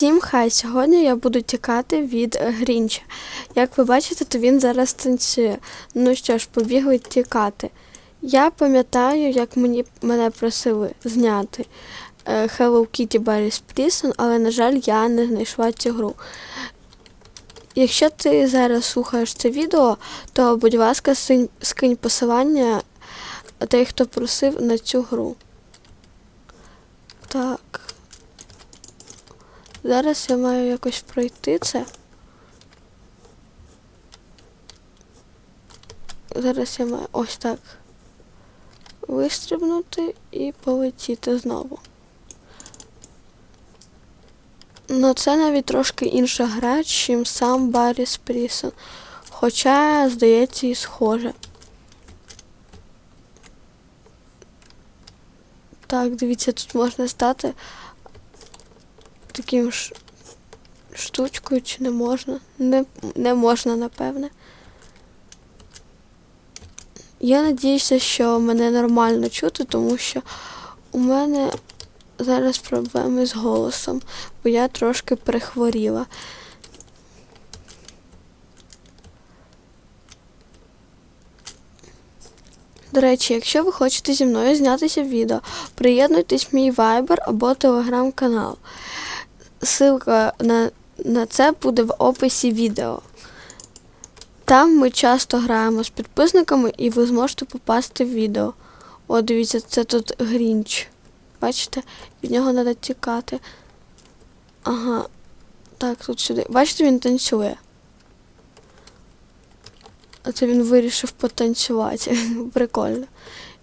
Всім хай, сьогодні я буду тікати від е, Грінча. Як ви бачите, то він зараз танцює. Ну що ж, побігли тікати. Я пам'ятаю, як мені, мене просили зняти е, Hello Kitty Barry's Prison, але, на жаль, я не знайшла цю гру. Якщо ти зараз слухаєш це відео, то, будь ласка, скинь посилання той, хто просив на цю гру. Так. Зараз я маю якось пройти це. Зараз я маю ось так. Вистрибнути і полетіти знову. Ну, це навіть трошки інша гра, чим сам Барріс Прісон. Хоча, здається, і схоже. Так, дивіться, тут можна стати таким ж штучкою чи не можна? Не, не можна, напевне. Я надіюся, що мене нормально чути, тому що у мене зараз проблеми з голосом, бо я трошки перехворіла. До речі, якщо ви хочете зі мною знятися в відео, приєднуйтесь в мій Viber або телеграм-канал. Ссылка на, на це буде в описі відео. Там ми часто граємо з підписниками і ви зможете попасти в відео. О, дивіться, це тут Грінч. Бачите? Від нього треба тікати. Ага. Так, тут сюди. Бачите, він танцює. А це він вирішив потанцювати. Прикольно.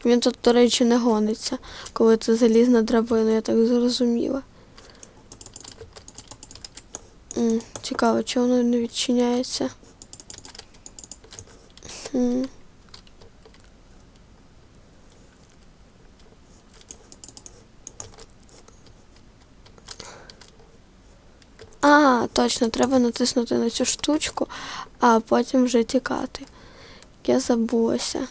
Він тут, до речі, не гониться, коли ти заліз на драбину, я так зрозуміла. Цікаво, чого воно не відчиняється. М. А, точно, треба натиснути на цю штучку, а потім вже тікати. Я забулася.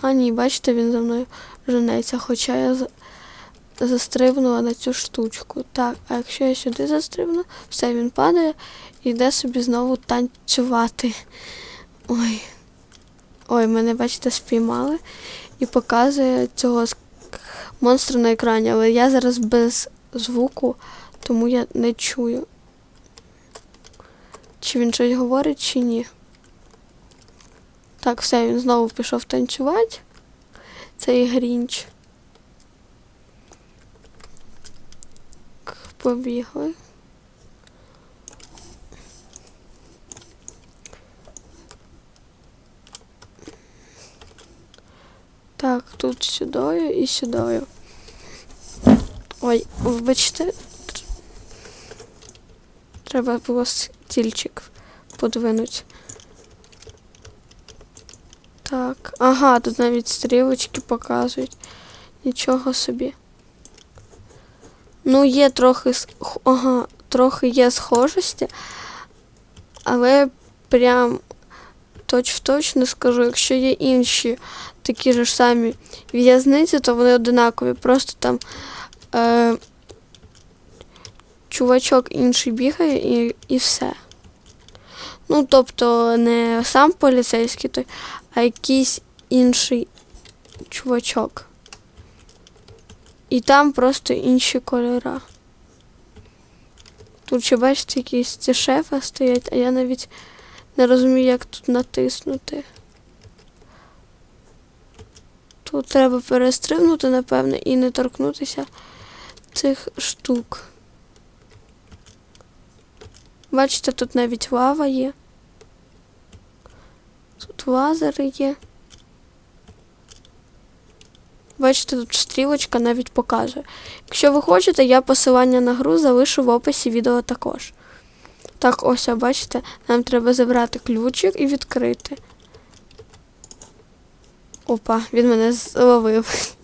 А ні, бачите, він за мною женеться, хоча я застрибнула на цю штучку. Так, а якщо я сюди застрибну, все, він падає і йде собі знову танцювати. Ой. Ой, мене, бачите, спіймали і показує цього монстра на екрані, але я зараз без звуку, тому я не чую. Чи він щось говорить, чи ні. Так, все, він знову пішов танцювати. Цей Грінч. Так, Побігли. Так, тут сюдою і сюдою. Ой, вибачте. Треба було стільчик подвинути. Так, ага, тут навіть стрілочки показують. Нічого собі. Ну, є трохи ага, трохи є схожості, але прям точ в точ не скажу. Якщо є інші такі ж самі в'язниці, то вони одинакові. Просто там е, чувачок інший бігає і, і все. Ну, тобто не сам поліцейський той, а якийсь інший чувачок. І там просто інші кольора. Тут ще бачите, якісь ці шефи стоять, а я навіть не розумію, як тут натиснути. Тут треба перестрибнути, напевне, і не торкнутися цих штук. Бачите, тут навіть лава є. Тут лазери є. Бачите, тут стрілочка навіть показує. Якщо ви хочете, я посилання на гру залишу в описі відео також. Так, ось, бачите, нам треба забрати ключик і відкрити. Опа, він мене зловив.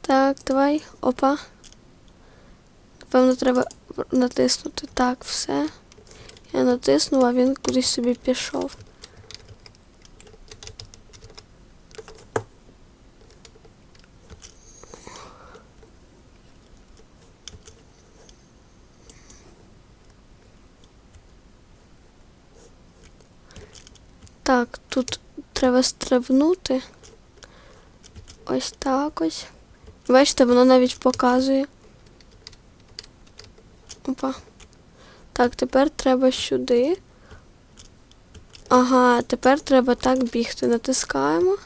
Так, давай, опа. Напевно, треба натиснути так, все. Я натиснула, він кудись собі пішов. Так, тут треба стрибнути. Ось так ось. Бачите, воно навіть показує. Опа. Так, тепер треба сюди. Ага, тепер треба так бігти. Натискаємо.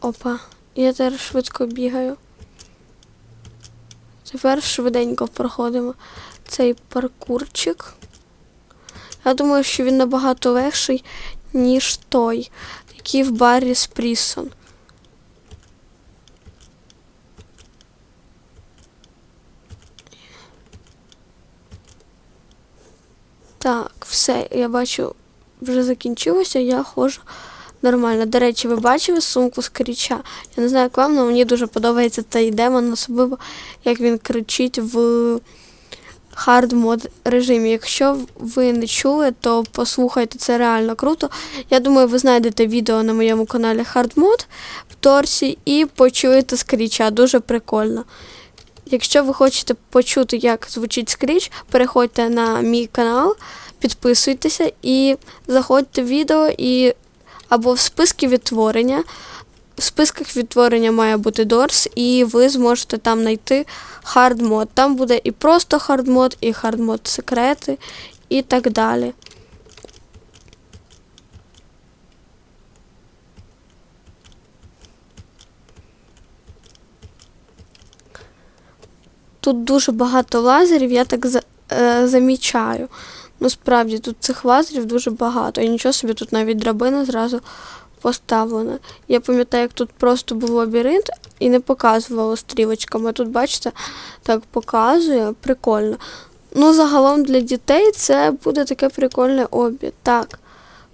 Опа. Я зараз швидко бігаю. Тепер швиденько проходимо цей паркурчик. Я думаю, що він набагато легший, ніж той, який в барі Спрісон. Так, все, я бачу, вже закінчилося, я ходжу нормально. До речі, ви бачили сумку з кріча? Я не знаю, як вам, але мені дуже подобається цей демон, особливо як він кричить в хард мод режимі. Якщо ви не чули, то послухайте, це реально круто. Я думаю, ви знайдете відео на моєму каналі Hard Mode в торсі і почуєте скріча. Дуже прикольно. Якщо ви хочете почути, як звучить скріч, переходьте на мій канал, підписуйтеся і заходьте в відео і або в списки відтворення. В списках відтворення має бути Дорс, і ви зможете там знайти хардмод. Там буде і просто хардмод, і хардмод секрети, і так далі. Тут дуже багато лазерів, я так е, замічаю. Ну, справді, тут цих лазерів дуже багато. І нічого собі, тут навіть драбина зразу поставлена. Я пам'ятаю, як тут просто був лабіринт і не показувало стрілочками. Тут, бачите, так показує. Прикольно. Ну, загалом для дітей це буде таке прикольне обід. Так.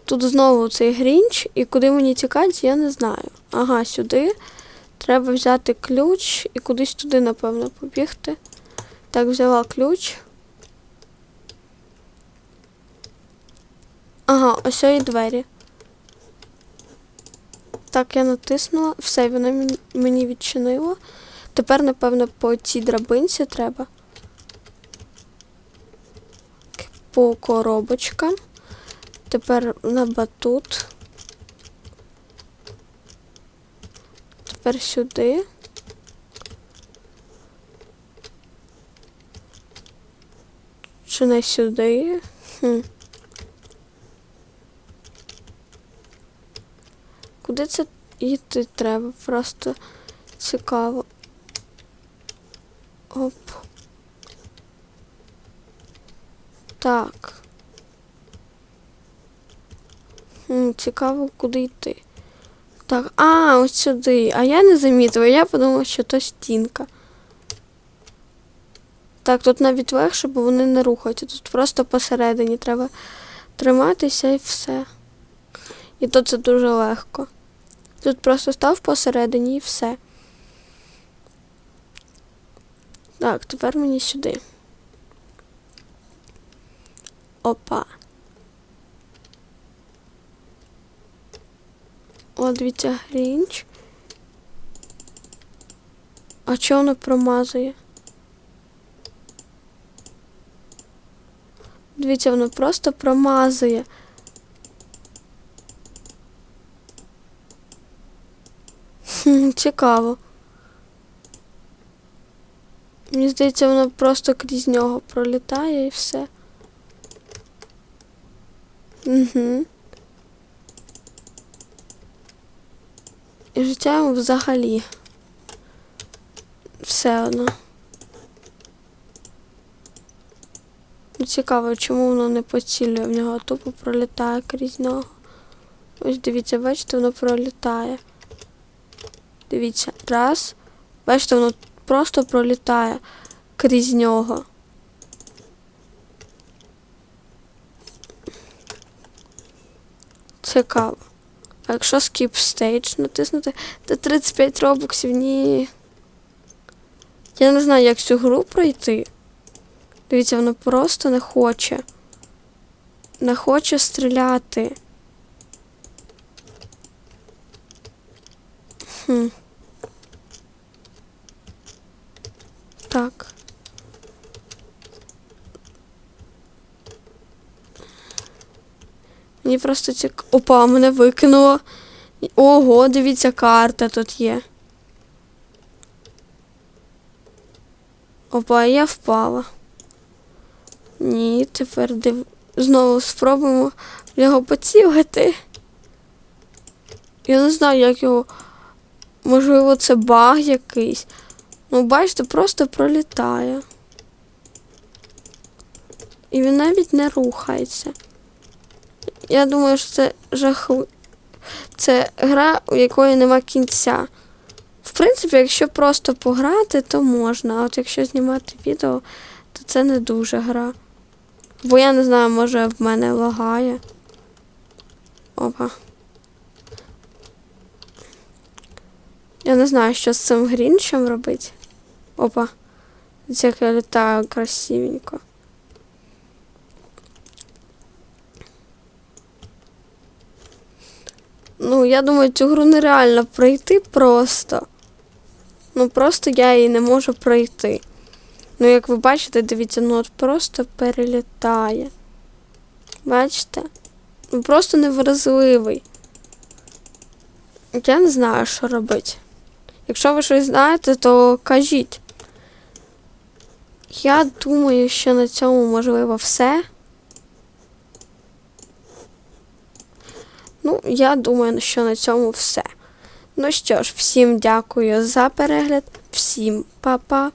Тут знову цей грінч, і куди мені тікати, я не знаю. Ага, сюди. Треба взяти ключ і кудись туди, напевно, побігти. Так, взяла ключ. Ага, ось і двері. Так, я натиснула. Все, воно мені відчинило. Тепер, напевно, по цій драбинці треба. По коробочкам. Тепер на батут. Тепер сюди. Чи не сюди? Хм. Куди це йти треба? Просто цікаво. Оп. Так. Хм, цікаво, куди йти. Так, а, ось сюди. А я не замітила, я подумала, що то стінка. Так, тут навіть легше, бо вони не рухаються. Тут просто посередині треба триматися і все. І то це дуже легко. Тут просто став посередині і все. Так, тепер мені сюди. Опа. О, грінч. А чого воно промазує? Дивіться, воно просто промазує. Хм, цікаво. Мені здається, воно просто крізь нього пролітає і все. Угу. І життя йому взагалі. Все одно. Ну, цікаво, чому воно не поцілює в нього, тупо пролітає крізь нього. Ось дивіться, бачите, воно пролітає. Дивіться, раз. Бачите, воно просто пролітає крізь нього. Цікаво. А якщо skip stage натиснути, то 35 робоксів, ні. Я не знаю, як цю гру пройти. Дивіться, воно просто не хоче. Не хоче стріляти. Хм. Так. Мені просто цік... Опа, мене викинуло. Ого, дивіться, карта тут є. Опа, я впала. Ні, тепер див... знову спробуємо в нього поцілити. Я не знаю, як його. Можливо, це баг якийсь. Ну, бачите, просто пролітає. І він навіть не рухається. Я думаю, що це жахли. Це гра, у якої нема кінця. В принципі, якщо просто пограти, то можна. А от якщо знімати відео, то це не дуже гра. Бо я не знаю, може в мене лагає. Опа. Я не знаю, що з цим грінчем робити. Опа. Як я літаю красивенько. Ну, я думаю, цю гру нереально пройти просто. Ну, просто я її не можу пройти. Ну, як ви бачите, дивіться, ну от просто перелітає. Бачите? Ну, Просто невразливий. Я не знаю, що робити. Якщо ви щось знаєте, то кажіть. Я думаю, що на цьому можливо все. Ну, я думаю, що на цьому все. Ну що ж, всім дякую за перегляд, всім па-па.